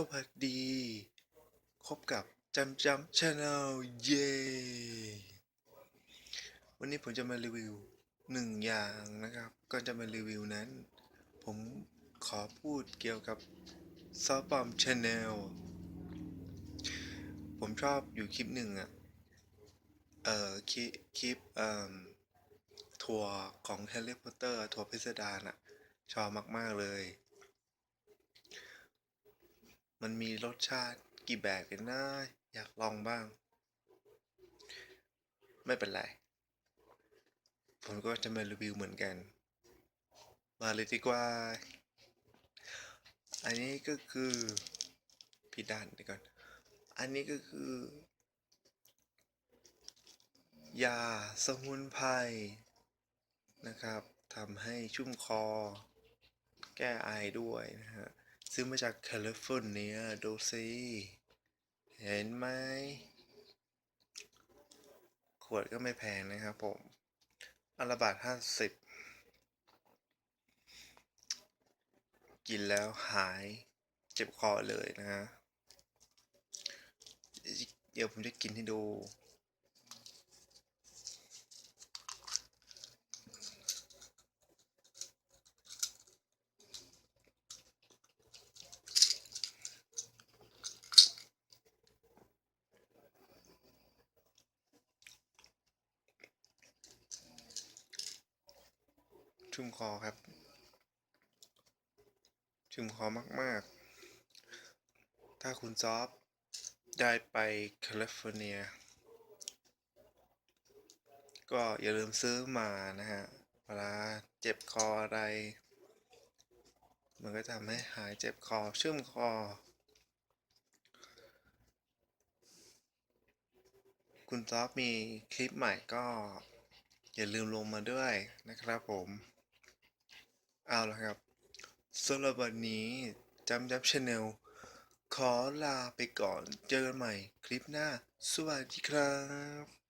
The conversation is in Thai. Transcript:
สวัสดี พบกับจำจำชาแนลเย้วันนี้ผมจะมารีวิวหนึ่งอย่างนะครับ ก่อนจะมารีวิวนั้น ผมขอพูดเกี่ยวกับซอฟบอมชาแนลผมชอบอยู่คลิปหนึ่งอะเอ่อคลิปคลิปเอ่อทัวร์ของแฮร์รี่พอตเตอร์ทัวร์พิสดารอะชอบมาก ๆ เลย มันมีรสชาติกี่แบบกันนะอยากลองบ้าง ไม่เป็นไร ผมก็จะมารีวิวเหมือนกัน มาเลยดีกว่า อันนี้ก็คือพี่ด้านเดี๋ยวก่อน อันนี้ก็คือ ยาสมุนไพรนะครับทำให้ชุ่มคอ แก้ไอด้วยนะฮะ ซื้อมาจากแคลิฟอร์เนียดูสิเห็นไหม ขวดก็ไม่แพงนะครับผมอัลบาทห้าสิบกินแล้วหายเจ็บคอเลยนะฮะ เดี๋ยวผมจะกินให้ดู ชุ่มคอครับ ชุ่มคอมาก ๆ ถ้าคุณซอฟได้ไปแคลิฟอร์เนีย ก็อย่าลืมซื้อมานะฮะเวลาเจ็บคออะไร มันก็ทำให้หายเจ็บคอชุ่มคอ คุณซอฟมีคลิปใหม่ก็อย่าลืมลงมาด้วยนะครับผม เอาละครับสำหรับวันนี้จำจับชาแนลขอลาไปก่อนเจอกันใหม่คลิปหน้า สวัสดีครับ